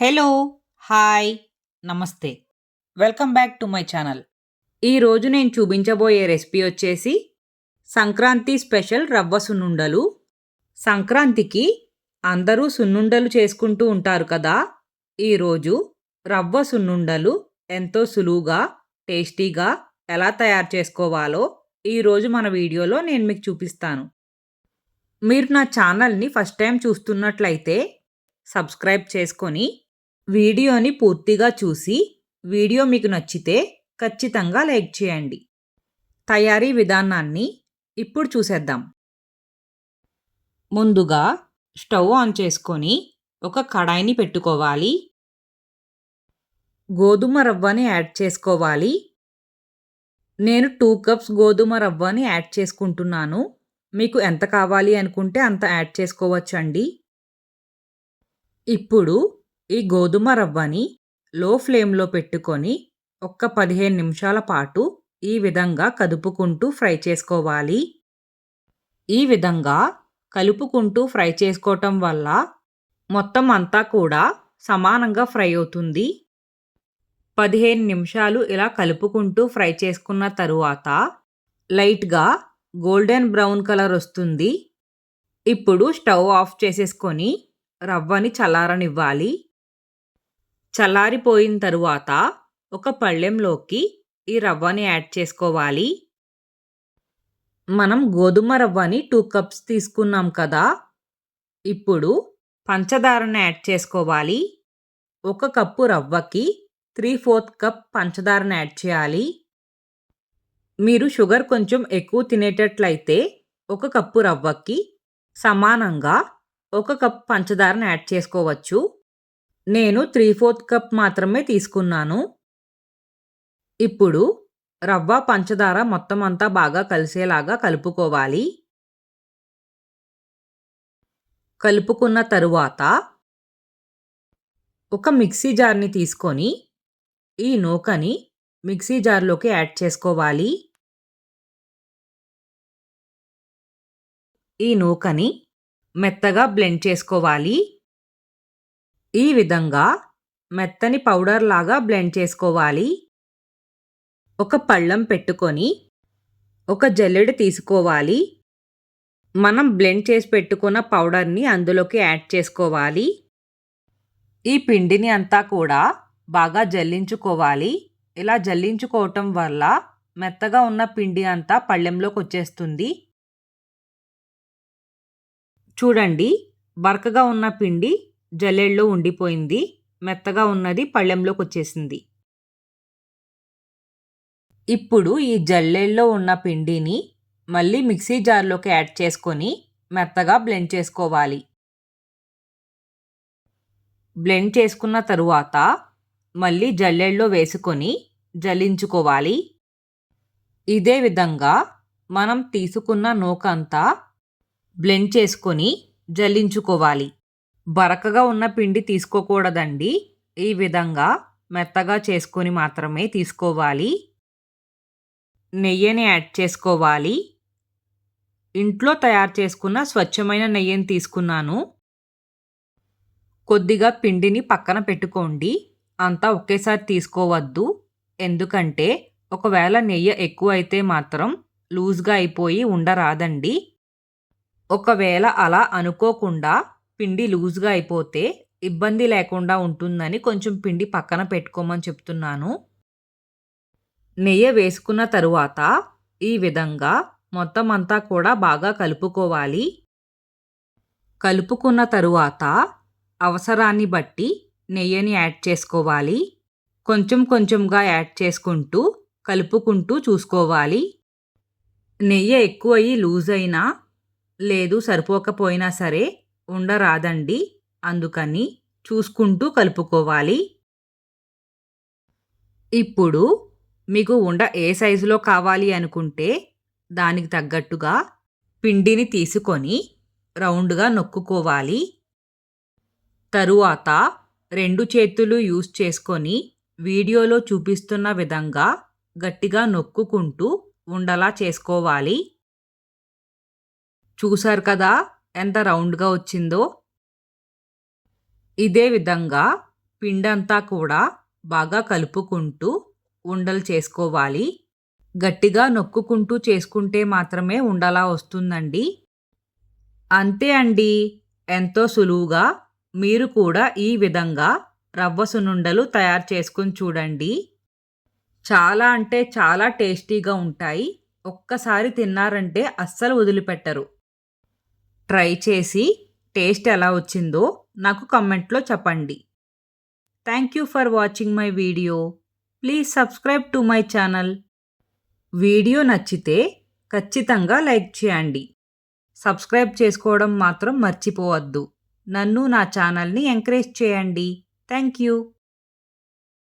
Hello hi నమస్తే. Welcome back to my channel. ఈరోజు నేను చూపించబోయే రెసిపీ వచ్చేసి సంక్రాంతి స్పెషల్ రవ్వ సున్నుండలు. సంక్రాంతికి అందరూ సున్నుండలు చేసుకుంటూ ఉంటారు కదా. ఈరోజు రవ్వ సున్నుండలు ఎంతో సులువుగా టేస్టీగా ఎలా తయారు చేసుకోవాలో ఈరోజు మన వీడియోలో నేను మీకు చూపిస్తాను. మీరు నా ఛానల్ని ఫస్ట్ టైం చూస్తున్నట్లయితే సబ్స్క్రైబ్ చేసుకొని వీడియోని పూర్తిగా చూసి వీడియో మీకు నచ్చితే ఖచ్చితంగా లైక్ చేయండి. తయారీ విధానాన్ని ఇప్పుడు చూసేద్దాం. ముందుగా స్టవ్ ఆన్ చేసుకొని ఒక కడాయిని పెట్టుకోవాలి. గోధుమ రవ్వని యాడ్ చేసుకోవాలి. నేను టూ కప్స్ గోధుమ రవ్వని యాడ్ చేసుకుంటున్నాను. మీకు ఎంత కావాలి అనుకుంటే అంత యాడ్ చేసుకోవచ్చండి. ఇప్పుడు ఈ గోధుమ రవ్వని లో ఫ్లేమ్లో పెట్టుకొని ఒక్క పదిహేను నిమిషాల పాటు ఈ విధంగా కదుపుకుంటూ ఫ్రై చేసుకోవాలి. ఈ విధంగా కలుపుకుంటూ ఫ్రై చేసుకోవటం వల్ల మొత్తం అంతా కూడా సమానంగా ఫ్రై అవుతుంది. పదిహేను నిమిషాలు ఇలా కలుపుకుంటూ ఫ్రై చేసుకున్న తరువాత లైట్గా గోల్డెన్ బ్రౌన్ కలర్ వస్తుంది. ఇప్పుడు స్టవ్ ఆఫ్ చేసేసుకొని రవ్వని చల్లారనివ్వాలి. చల్లారిపోయిన తరువాత ఒక పళ్ళెంలోకి ఈ రవ్వని యాడ్ చేసుకోవాలి. మనం గోధుమ రవ్వని టూ కప్స్ తీసుకున్నాం కదా. ఇప్పుడు పంచదారను యాడ్ చేసుకోవాలి. ఒక కప్పు రవ్వకి త్రీ ఫోర్త్ కప్ పంచదారని యాడ్ చేయాలి. మీరు షుగర్ కొంచెం ఎక్కువ తినేటట్లయితే ఒక కప్పు రవ్వకి సమానంగా ఒక కప్ పంచదారను యాడ్ చేసుకోవచ్చు. నేను త్రీ ఫోర్త్ కప్ మాత్రమే తీసుకున్నాను. ఇప్పుడు రవ్వ పంచదార మొత్తం అంతా బాగా కలిసేలాగా కలుపుకోవాలి. కలుపుకున్న తరువాత ఒక మిక్సీ జార్ని తీసుకొని ఈ నూకని మిక్సీ జార్లోకి యాడ్ చేసుకోవాలి. ఈ నూకని మెత్తగా బ్లెండ్ చేసుకోవాలి. ఈ విధంగా మెత్తని పౌడర్ లాగా బ్లెండ్ చేసుకోవాలి. ఒక పళ్ళం పెట్టుకొని ఒక జల్లెడ తీసుకోవాలి. మనం బ్లెండ్ చేసి పెట్టుకున్న పౌడర్ని అందులోకి యాడ్ చేసుకోవాలి. ఈ పిండిని అంతా కూడా బాగా జల్లించుకోవాలి. ఇలా జల్లించుకోవటం వల్ల మెత్తగా ఉన్న పిండి అంతా పళ్ళెంలోకి వచ్చేస్తుంది. చూడండి బరకగా ఉన్న పిండి జల్లెడలో ఉండిపోయింది. మెత్తగా ఉన్నది పళ్ళెంలోకి వచ్చేసింది ఇప్పుడు ఈ జల్లెడలో ఉన్న పిండిని మళ్ళీ మిక్సీ జార్లోకి యాడ్ చేసుకొని మెత్తగా బ్లెండ్ చేసుకోవాలి. బ్లెండ్ చేసుకున్న తరువాత మళ్ళీ జల్లెడలో వేసుకొని జల్లించుకోవాలి. ఇదే విధంగా మనం తీసుకున్న నూకంతా బ్లెండ్ చేసుకొని జల్లించుకోవాలి. బరకగా ఉన్న పిండి తీసుకోకూడదండి. ఈ విధంగా మెత్తగా చేసుకొని మాత్రమే తీసుకోవాలి. నెయ్యిని యాడ్ చేసుకోవాలి. ఇంట్లో తయారు చేసుకున్న స్వచ్ఛమైన నెయ్యిని తీసుకున్నాను. కొద్దిగా పిండిని పక్కన పెట్టుకోండి. అంతా ఒకేసారి తీసుకోవద్దు. ఎందుకంటే ఒకవేళ నెయ్యి ఎక్కువ అయితే మాత్రం లూజ్గా అయిపోయి ఉండరాదండి. ఒకవేళ అలా అనుకోకుండా పిండి లూజ్గా అయిపోతే ఇబ్బంది లేకుండా ఉంటుందని కొంచెం పిండి పక్కన పెట్టుకోమని చెప్తున్నాను. నెయ్యి వేసుకున్న తరువాత ఈ విధంగా మొత్తం అంతా కూడా బాగా కలుపుకోవాలి. కలుపుకున్న తరువాత అవసరాన్ని బట్టి నెయ్యిని యాడ్ చేసుకోవాలి. కొంచెం కొంచెంగా యాడ్ చేసుకుంటూ కలుపుకుంటూ చూసుకోవాలి. నెయ్యి ఎక్కువయ్యి లూజ్ అయినా లేదు సరిపోకపోయినా సరే ఉండరాదండి. అందుకని చూసుకుంటూ కలుపుకోవాలి. ఇప్పుడు మీకు ఉండ ఏ సైజులో కావాలి అనుకుంటే దానికి తగ్గట్టుగా పిండిని తీసుకొని రౌండ్గా నొక్కుకోవాలి. తరువాత రెండు చేతులు యూస్ చేసుకొని వీడియోలో చూపిస్తున్న విధంగా గట్టిగా నొక్కుకుంటూ ఉండలా చేసుకోవాలి. చూశారు కదా? ఎంత రౌండ్గా వచ్చిందో ఇదే విధంగా పిండంతా కూడా బాగా కలుపుకుంటూ ఉండలు చేసుకోవాలి. గట్టిగా నొక్కుకుంటూ చేసుకుంటే మాత్రమే ఉండలా వస్తుందండి. అంతే అండి. ఎంతో సులువుగా మీరు కూడా ఈ విధంగా రవ్వ సునుండలు తయారు చేసుకుని చూడండి. చాలా అంటే చాలా టేస్టీగా ఉంటాయి. ఒక్కసారి తిన్నారంటే అస్సలు వదిలిపెట్టరు. ట్రై చేసి టేస్ట్ ఎలా వచ్చిందో నాకు కమెంట్లో చెప్పండి. Thank you for watching my video please subscribe to my channel video నచ్చితే ఖచ్చితంగా లైక్ చేయండి. సబ్స్క్రైబ్ చేసుకోవడం మాత్రం మర్చిపోవద్దు. నన్ను నా ఛానల్ని ఎంకరేజ్ చేయండి. Thank you